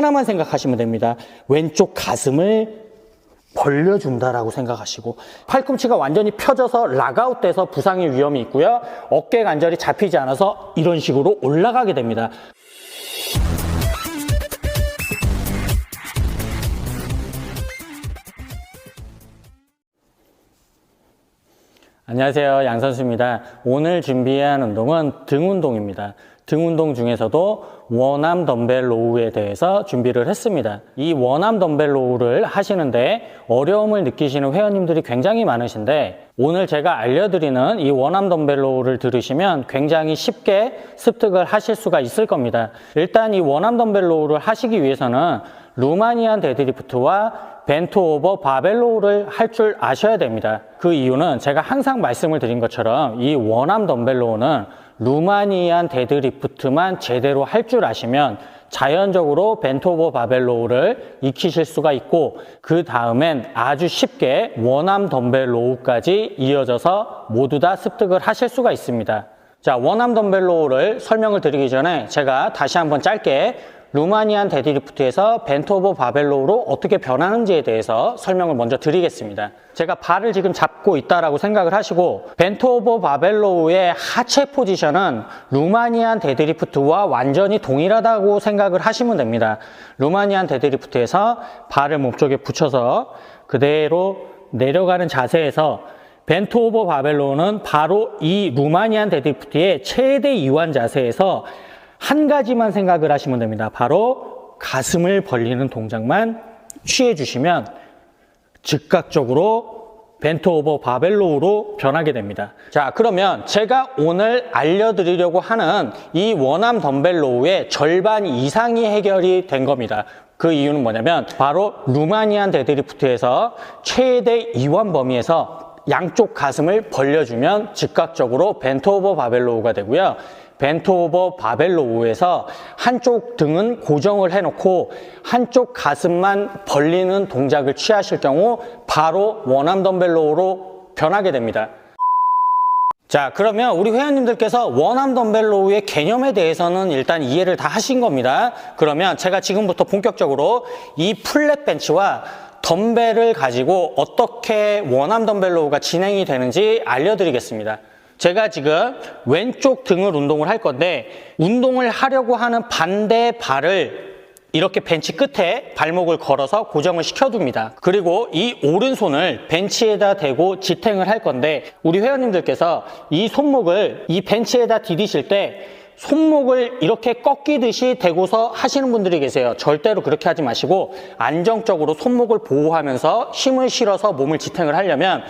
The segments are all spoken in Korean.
하나만 생각하시면 됩니다. 왼쪽 가슴을 벌려준다라고 생각하시고 팔꿈치가 완전히 펴져서 락아웃돼서 부상의 위험이 있고요. 어깨 관절이 잡히지 않아서 이런 식으로 올라가게 됩니다. 안녕하세요. 양선수입니다. 오늘 준비한 운동은 등 운동입니다. 등 운동 중에서도 원암 덤벨 로우에 대해서 준비를 했습니다. 이 원암 덤벨 로우를 하시는데 어려움을 느끼시는 회원님들이 굉장히 많으신데 오늘 제가 알려드리는 이 원암 덤벨 로우를 들으시면 굉장히 쉽게 습득을 하실 수가 있을 겁니다. 일단 이 원암 덤벨 로우를 하시기 위해서는 루마니안 데드리프트와 벤트 오버 바벨 로우를 할 줄 아셔야 됩니다. 그 이유는 제가 항상 말씀을 드린 것처럼 이 원암 덤벨 로우는 루마니안 데드리프트만 제대로 할 줄 아시면 자연적으로 벤트 오버 바벨로우를 익히실 수가 있고 그 다음엔 아주 쉽게 원암 덤벨 로우까지 이어져서 모두 다 습득을 하실 수가 있습니다. 자, 원암 덤벨 로우를 설명을 드리기 전에 제가 다시 한번 짧게 루마니안 데드리프트에서 오버 바벨로우로 어떻게 변하는지에 대해서 설명을 먼저 드리겠습니다. 제가 발을 지금 잡고 있다라고 생각을 하시고 오버 바벨로우의 하체 포지션은 루마니안 데드리프트와 완전히 동일하다고 생각을 하시면 됩니다. 루마니안 데드리프트에서 발을 몸쪽에 붙여서 그대로 내려가는 자세에서 벤트 오버 바벨로우는 바로 이 루마니안 데드리프트의 최대 이완 자세에서 한 가지만 생각을 하시면 됩니다. 바로 가슴을 벌리는 동작만 취해 주시면 즉각적으로 벤트 오버 바벨로우로 변하게 됩니다. 자, 그러면 제가 오늘 알려드리려고 하는 이 원암 덤벨 로우의 절반 이상이 해결이 된 겁니다. 그 이유는 뭐냐면 바로 루마니안 데드리프트에서 최대 이완 범위에서 양쪽 가슴을 벌려주면 즉각적으로 벤트 오버 바벨로우가 되고요. 벤트 오버 바벨 로우에서 한쪽 등은 고정을 해놓고 한쪽 가슴만 벌리는 동작을 취하실 경우 바로 원암 덤벨 로우로 변하게 됩니다. 자, 그러면 우리 회원님들께서 원암 덤벨 로우의 개념에 대해서는 일단 이해를 다 하신 겁니다. 그러면 제가 지금부터 본격적으로 이 플랫 벤치와 덤벨을 가지고 어떻게 원암 덤벨 로우가 진행이 되는지 알려드리겠습니다. 제가 지금 왼쪽 등을 운동을 할 건데 운동을 하려고 하는 반대 발을 이렇게 벤치 끝에 발목을 걸어서 고정을 시켜둡니다. 그리고 이 오른손을 벤치에다 대고 지탱을 할 건데 우리 회원님들께서 이 손목을 이 벤치에다 디디실 때 손목을 이렇게 꺾이듯이 대고서 하시는 분들이 계세요. 절대로 그렇게 하지 마시고 안정적으로 손목을 보호하면서 힘을 실어서 몸을 지탱을 하려면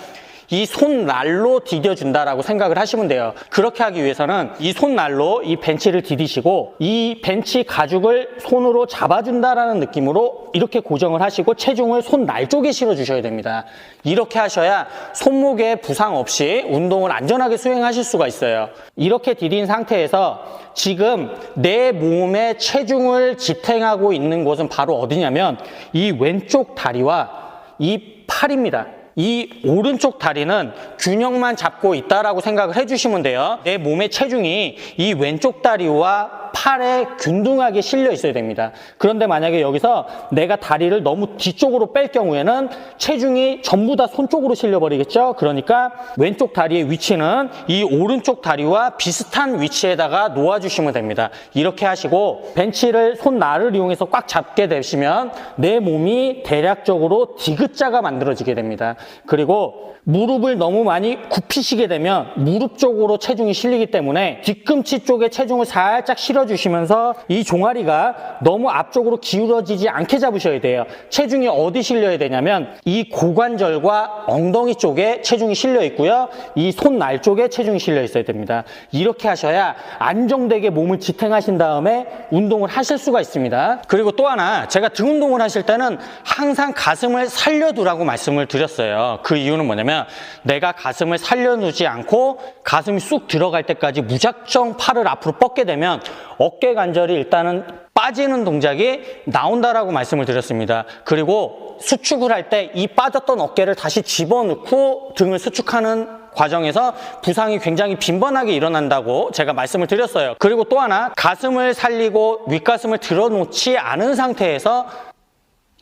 이 손날로 디뎌준다라고 생각을 하시면 돼요. 그렇게 하기 위해서는 이 손날로 이 벤치를 디디시고 이 벤치 가죽을 손으로 잡아준다라는 느낌으로 이렇게 고정을 하시고 체중을 손날 쪽에 실어주셔야 됩니다. 이렇게 하셔야 손목에 부상 없이 운동을 안전하게 수행하실 수가 있어요. 이렇게 디딘 상태에서 지금 내 몸의 체중을 지탱하고 있는 곳은 바로 어디냐면 이 왼쪽 다리와 이 팔입니다. 이 오른쪽 다리는 균형만 잡고 있다라고 생각을 해주시면 돼요. 내 몸의 체중이 이 왼쪽 다리와 팔에 균등하게 실려 있어야 됩니다. 그런데 만약에 여기서 내가 다리를 너무 뒤쪽으로 뺄 경우에는 체중이 전부 다 손 쪽으로 실려버리겠죠. 그러니까 왼쪽 다리의 위치는 이 오른쪽 다리와 비슷한 위치에다가 놓아주시면 됩니다. 이렇게 하시고 벤치를 손날을 이용해서 꽉 잡게 되시면 내 몸이 대략적으로 디귿자가 만들어지게 됩니다. 그리고 무릎을 너무 많이 굽히시게 되면 무릎 쪽으로 체중이 실리기 때문에 뒤꿈치 쪽에 체중을 살짝 실어 주시면서 이 종아리가 너무 앞쪽으로 기울어지지 않게 잡으셔야 돼요. 체중이 어디 실려야 되냐면 이 고관절과 엉덩이 쪽에 체중이 실려 있고요. 이 손날 쪽에 체중이 실려 있어야 됩니다. 이렇게 하셔야 안정되게 몸을 지탱하신 다음에 운동을 하실 수가 있습니다. 그리고 또 하나 제가 등 운동을 하실 때는 항상 가슴을 살려두라고 말씀을 드렸어요. 그 이유는 뭐냐면 내가 가슴을 살려두지 않고 가슴이 쑥 들어갈 때까지 무작정 팔을 앞으로 뻗게 되면 어깨 관절이 일단은 빠지는 동작이 나온다라고 말씀을 드렸습니다. 그리고 수축을 할 때 이 빠졌던 어깨를 다시 집어넣고 등을 수축하는 과정에서 부상이 굉장히 빈번하게 일어난다고 제가 말씀을 드렸어요. 그리고 또 하나 가슴을 살리고 윗가슴을 들어놓지 않은 상태에서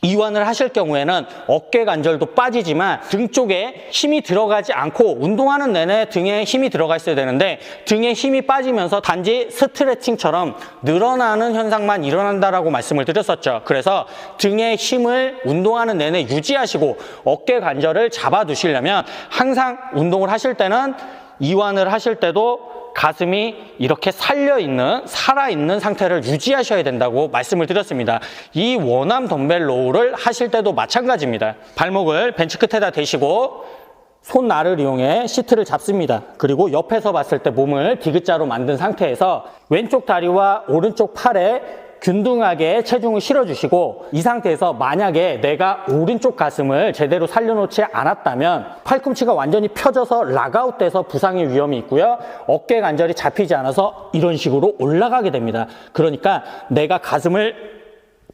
이완을 하실 경우에는 어깨 관절도 빠지지만 등 쪽에 힘이 들어가지 않고 운동하는 내내 등에 힘이 들어가 있어야 되는데 등에 힘이 빠지면서 단지 스트레칭처럼 늘어나는 현상만 일어난다라고 말씀을 드렸었죠. 그래서 등의 힘을 운동하는 내내 유지하시고 어깨 관절을 잡아 두시려면 항상 운동을 하실 때는 이완을 하실 때도 가슴이 이렇게 살려있는, 살아있는 상태를 유지하셔야 된다고 말씀을 드렸습니다. 이 원암 덤벨 로우를 하실 때도 마찬가지입니다. 발목을 벤치 끝에다 대시고 손날을 이용해 시트를 잡습니다. 그리고 옆에서 봤을 때 몸을 디귿자로 만든 상태에서 왼쪽 다리와 오른쪽 팔에 균등하게 체중을 실어주시고 이 상태에서 만약에 내가 오른쪽 가슴을 제대로 살려놓지 않았다면 팔꿈치가 완전히 펴져서 락아웃돼서 부상의 위험이 있고요. 어깨 관절이 잡히지 않아서 이런 식으로 올라가게 됩니다. 그러니까 내가 가슴을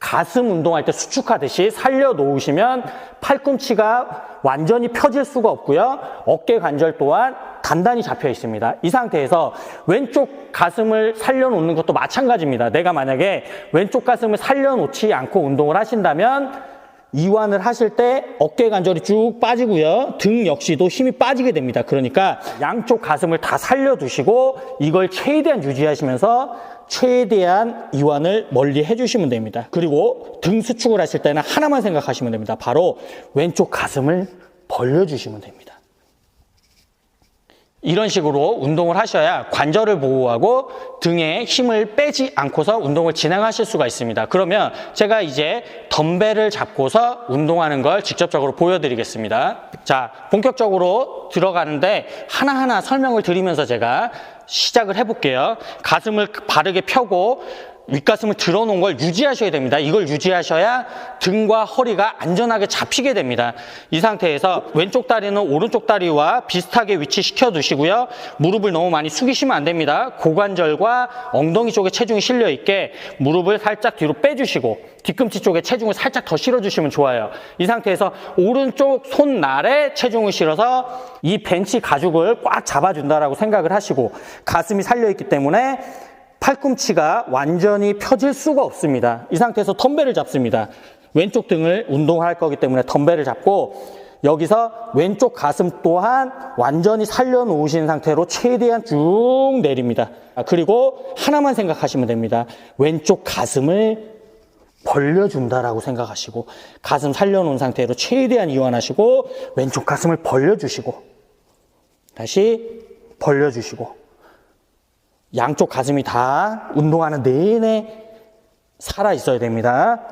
가슴 운동할 때 수축하듯이 살려 놓으시면 팔꿈치가 완전히 펴질 수가 없고요. 어깨 관절 또한 단단히 잡혀 있습니다. 이 상태에서 왼쪽 가슴을 살려 놓는 것도 마찬가지입니다. 내가 만약에 왼쪽 가슴을 살려 놓지 않고 운동을 하신다면 이완을 하실 때 어깨 관절이 쭉 빠지고요. 등 역시도 힘이 빠지게 됩니다. 그러니까 양쪽 가슴을 다 살려두시고 이걸 최대한 유지하시면서 최대한 이완을 멀리 해주시면 됩니다. 그리고 등 수축을 하실 때는 하나만 생각하시면 됩니다. 바로 왼쪽 가슴을 벌려주시면 됩니다. 이런 식으로 운동을 하셔야 관절을 보호하고 등에 힘을 빼지 않고서 운동을 진행하실 수가 있습니다. 그러면 제가 이제 덤벨을 잡고서 운동하는 걸 직접적으로 보여드리겠습니다. 자, 본격적으로 들어가는데 하나하나 설명을 드리면서 제가 시작을 해볼게요. 가슴을 바르게 펴고 윗가슴을 들어놓은 걸 유지하셔야 됩니다. 이걸 유지하셔야 등과 허리가 안전하게 잡히게 됩니다. 이 상태에서 왼쪽 다리는 오른쪽 다리와 비슷하게 위치시켜 두시고요. 무릎을 너무 많이 숙이시면 안 됩니다. 고관절과 엉덩이 쪽에 체중이 실려 있게 무릎을 살짝 뒤로 빼주시고 뒤꿈치 쪽에 체중을 살짝 더 실어주시면 좋아요. 이 상태에서 오른쪽 손날에 체중을 실어서 이 벤치 가죽을 꽉 잡아준다라고 생각을 하시고 가슴이 살려 있기 때문에 팔꿈치가 완전히 펴질 수가 없습니다. 이 상태에서 덤벨을 잡습니다. 왼쪽 등을 운동할 거기 때문에 덤벨을 잡고 여기서 왼쪽 가슴 또한 완전히 살려놓으신 상태로 최대한 쭉 내립니다. 아, 그리고 하나만 생각하시면 됩니다. 왼쪽 가슴을 벌려준다라고 생각하시고 가슴 살려놓은 상태로 최대한 이완하시고 왼쪽 가슴을 벌려주시고 다시 벌려주시고 양쪽 가슴이 다 운동하는 내내 살아 있어야 됩니다.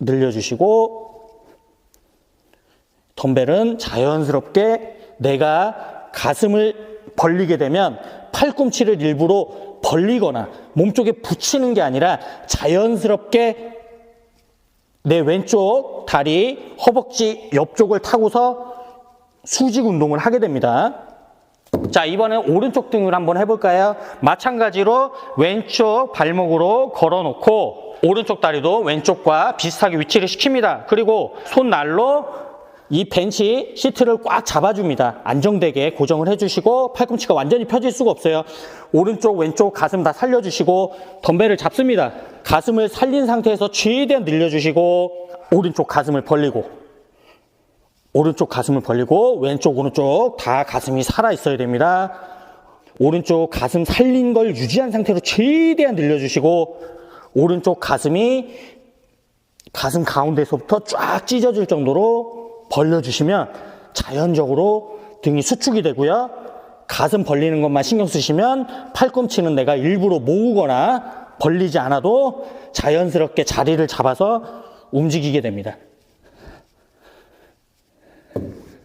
늘려주시고 덤벨은 자연스럽게 내가 가슴을 벌리게 되면 팔꿈치를 일부러 벌리거나 몸쪽에 붙이는 게 아니라 자연스럽게 내 왼쪽 다리 허벅지 옆쪽을 타고서 수직 운동을 하게 됩니다. 자, 이번엔 오른쪽 등을 한번 해볼까요? 마찬가지로 왼쪽 발목으로 걸어놓고 오른쪽 다리도 왼쪽과 비슷하게 위치를 시킵니다. 그리고 손날로 이 벤치 시트를 꽉 잡아줍니다. 안정되게 고정을 해주시고 팔꿈치가 완전히 펴질 수가 없어요. 오른쪽, 왼쪽 가슴 다 살려주시고 덤벨을 잡습니다. 가슴을 살린 상태에서 최대한 늘려주시고 오른쪽 가슴을 벌리고 오른쪽 가슴을 벌리고 왼쪽 오른쪽 다 가슴이 살아 있어야 됩니다. 오른쪽 가슴 살린 걸 유지한 상태로 최대한 늘려주시고 오른쪽 가슴이 가슴 가운데서부터 쫙 찢어질 정도로 벌려주시면 자연적으로 등이 수축이 되고요. 가슴 벌리는 것만 신경 쓰시면 팔꿈치는 내가 일부러 모으거나 벌리지 않아도 자연스럽게 자리를 잡아서 움직이게 됩니다.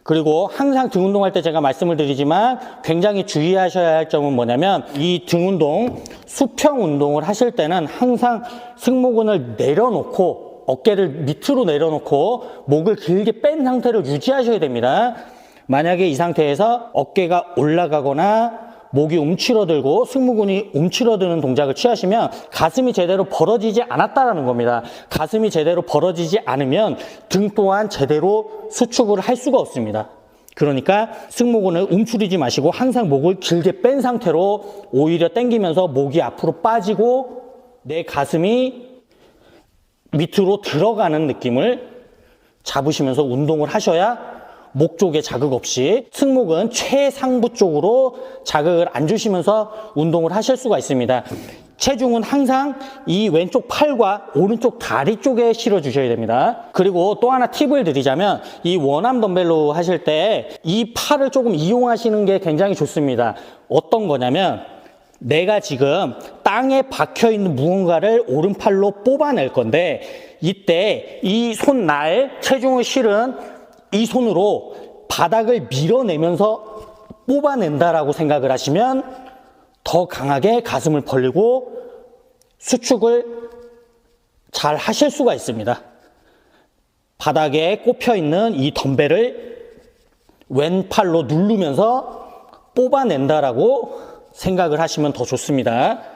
그리고 항상 등 운동할 때 제가 말씀을 드리지만 굉장히 주의하셔야 할 점은 뭐냐면 이 등 운동, 수평 운동을 하실 때는 항상 승모근을 내려놓고 어깨를 밑으로 내려놓고 목을 길게 뺀 상태를 유지하셔야 됩니다. 만약에 이 상태에서 어깨가 올라가거나 목이 움츠러들고 승모근이 움츠러드는 동작을 취하시면 가슴이 제대로 벌어지지 않았다라는 겁니다. 가슴이 제대로 벌어지지 않으면 등 또한 제대로 수축을 할 수가 없습니다. 그러니까 승모근을 움츠리지 마시고 항상 목을 길게 뺀 상태로 오히려 당기면서 목이 앞으로 빠지고 내 가슴이 밑으로 들어가는 느낌을 잡으시면서 운동을 하셔야 목 쪽에 자극 없이 승모근 최상부 쪽으로 자극을 안 주시면서 운동을 하실 수가 있습니다. 체중은 항상 이 왼쪽 팔과 오른쪽 다리 쪽에 실어 주셔야 됩니다. 그리고 또 하나 팁을 드리자면 이 원암 덤벨로 하실 때 이 팔을 조금 이용하시는 게 굉장히 좋습니다. 어떤 거냐면 내가 지금 땅에 박혀 있는 무언가를 오른팔로 뽑아낼 건데 이때 이 손날 체중을 실은 이 손으로 바닥을 밀어내면서 뽑아낸다라고 생각을 하시면 더 강하게 가슴을 벌리고 수축을 잘 하실 수가 있습니다. 바닥에 꼽혀 있는 이 덤벨을 왼팔로 누르면서 뽑아낸다라고 생각을 하시면 더 좋습니다.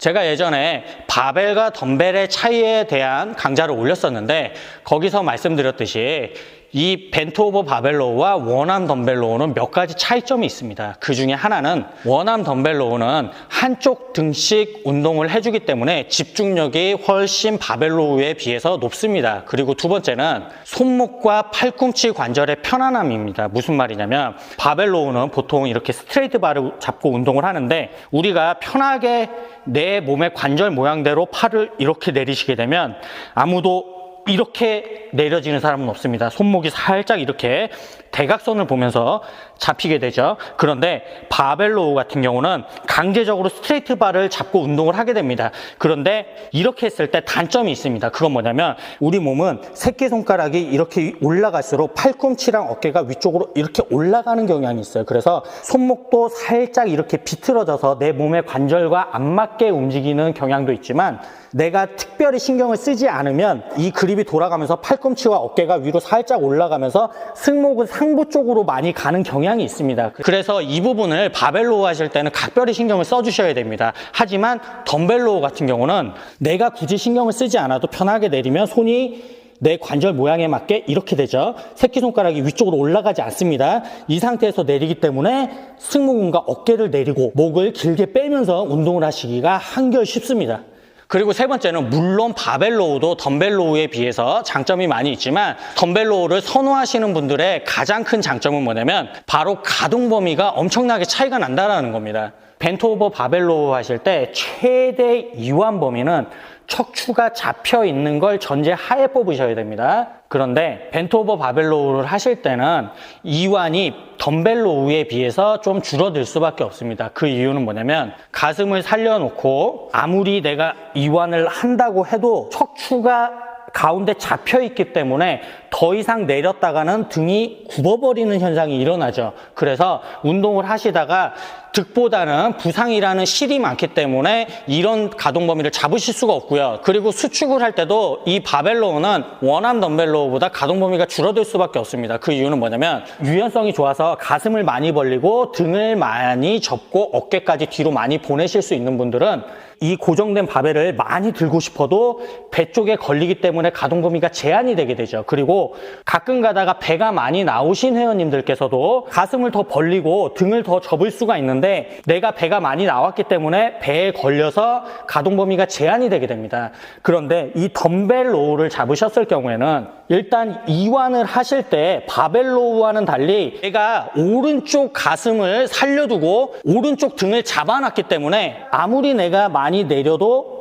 제가 예전에 바벨과 덤벨의 차이에 대한 강좌를 올렸었는데 거기서 말씀드렸듯이 이 벤트 오버 바벨로우와 원암 덤벨 로우는 몇 가지 차이점이 있습니다. 그 중에 하나는 원암 덤벨 로우는 한쪽 등씩 운동을 해주기 때문에 집중력이 훨씬 바벨 로우에 비해서 높습니다. 그리고 두 번째는 손목과 팔꿈치 관절의 편안함입니다. 무슨 말이냐면 바벨 로우는 보통 이렇게 스트레이트 바를 잡고 운동을 하는데 우리가 편하게 내 몸의 관절 모양대로 팔을 이렇게 내리시게 되면 아무도 이렇게 내려지는 사람은 없습니다. 손목이 살짝 이렇게 대각선을 보면서 잡히게 되죠. 그런데 바벨로우 같은 경우는 강제적으로 스트레이트 바를 잡고 운동을 하게 됩니다. 그런데 이렇게 했을 때 단점이 있습니다. 그건 뭐냐면 우리 몸은 새끼손가락이 이렇게 올라갈수록 팔꿈치랑 어깨가 위쪽으로 이렇게 올라가는 경향이 있어요. 그래서 손목도 살짝 이렇게 비틀어져서 내 몸의 관절과 안 맞게 움직이는 경향도 있지만 내가 특별히 신경을 쓰지 않으면 이 그립이 돌아가면서 팔꿈치와 어깨가 위로 살짝 올라가면서 승모근 상부 쪽으로 많이 가는 경향이 있습니다. 그래서 이 부분을 바벨로우 하실 때는 각별히 신경을 써주셔야 됩니다. 하지만 덤벨로우 같은 경우는 내가 굳이 신경을 쓰지 않아도 편하게 내리면 손이 내 관절 모양에 맞게 이렇게 되죠. 새끼손가락이 위쪽으로 올라가지 않습니다. 이 상태에서 내리기 때문에 승모근과 어깨를 내리고 목을 길게 빼면서 운동을 하시기가 한결 쉽습니다. 그리고 세 번째는 물론 바벨로우도 덤벨로우에 비해서 장점이 많이 있지만 덤벨로우를 선호하시는 분들의 가장 큰 장점은 뭐냐면 바로 가동 범위가 엄청나게 차이가 난다라는 겁니다. 벤트 오버 바벨로우 하실 때 최대 이완 범위는 척추가 잡혀 있는 걸 전제 하에 뽑으셔야 됩니다. 그런데 벤트 오버 바벨 로우를 하실 때는 이완이 덤벨 로우에 비해서 좀 줄어들 수밖에 없습니다. 그 이유는 뭐냐면 가슴을 살려놓고 아무리 내가 이완을 한다고 해도 척추가 가운데 잡혀 있기 때문에 더 이상 내렸다가는 등이 굽어버리는 현상이 일어나죠. 그래서 운동을 하시다가 득보다는 부상이라는 실이 많기 때문에 이런 가동 범위를 잡으실 수가 없고요. 그리고 수축을 할 때도 이 바벨로우는 원암 덤벨로우보다 가동 범위가 줄어들 수밖에 없습니다. 그 이유는 뭐냐면 유연성이 좋아서 가슴을 많이 벌리고 등을 많이 접고 어깨까지 뒤로 많이 보내실 수 있는 분들은 이 고정된 바벨을 많이 들고 싶어도 배 쪽에 걸리기 때문에 가동 범위가 제한이 되게 되죠. 그리고 가끔 가다가 배가 많이 나오신 회원님들께서도 가슴을 더 벌리고 등을 더 접을 수가 있는데 내가 배가 많이 나왔기 때문에 배에 걸려서 가동 범위가 제한이 되게 됩니다. 그런데 이 덤벨 로우를 잡으셨을 경우에는 일단 이완을 하실 때 바벨 로우와는 달리 내가 오른쪽 가슴을 살려두고 오른쪽 등을 잡아놨기 때문에 아무리 내가 많이 내려도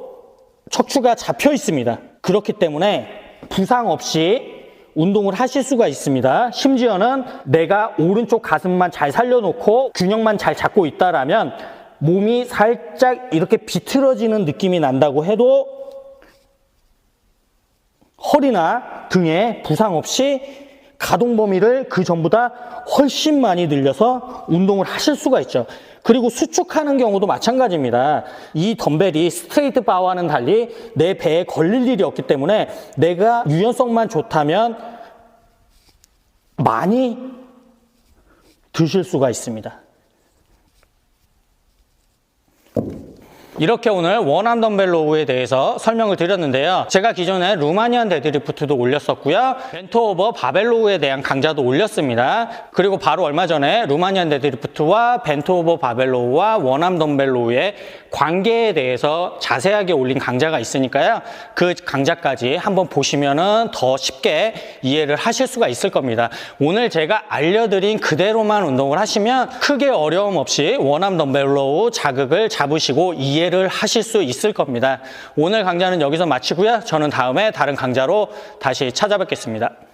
척추가 잡혀 있습니다. 그렇기 때문에 부상 없이 운동을 하실 수가 있습니다. 심지어는 내가 오른쪽 가슴만 잘 살려놓고 균형만 잘 잡고 있다라면 몸이 살짝 이렇게 비틀어지는 느낌이 난다고 해도 허리나 등에 부상 없이 가동 범위를 그 전보다 훨씬 많이 늘려서 운동을 하실 수가 있죠. 그리고 수축하는 경우도 마찬가지입니다. 이 덤벨이 스트레이트 바와는 달리 내 배에 걸릴 일이 없기 때문에 내가 유연성만 좋다면 많이 드실 수가 있습니다. 이렇게 오늘 원암 덤벨 로우에 대해서 설명을 드렸는데요. 제가 기존에 루마니안 데드리프트도 올렸었고요. 벤토 오버 바벨 로우에 대한 강좌도 올렸습니다. 그리고 바로 얼마 전에 루마니안 데드리프트와 벤토 오버 바벨 로우와 원암 덤벨 로우의 관계에 대해서 자세하게 올린 강좌가 있으니까요. 그 강좌까지 한번 보시면은 더 쉽게 이해를 하실 수가 있을 겁니다. 오늘 제가 알려드린 그대로만 운동을 하시면 크게 어려움 없이 원암 덤벨 로우 자극을 잡으시고 이해를 하실 수 있을 겁니다. 오늘 강좌는 여기서 마치고요. 저는 다음에 다른 강좌로 다시 찾아뵙겠습니다.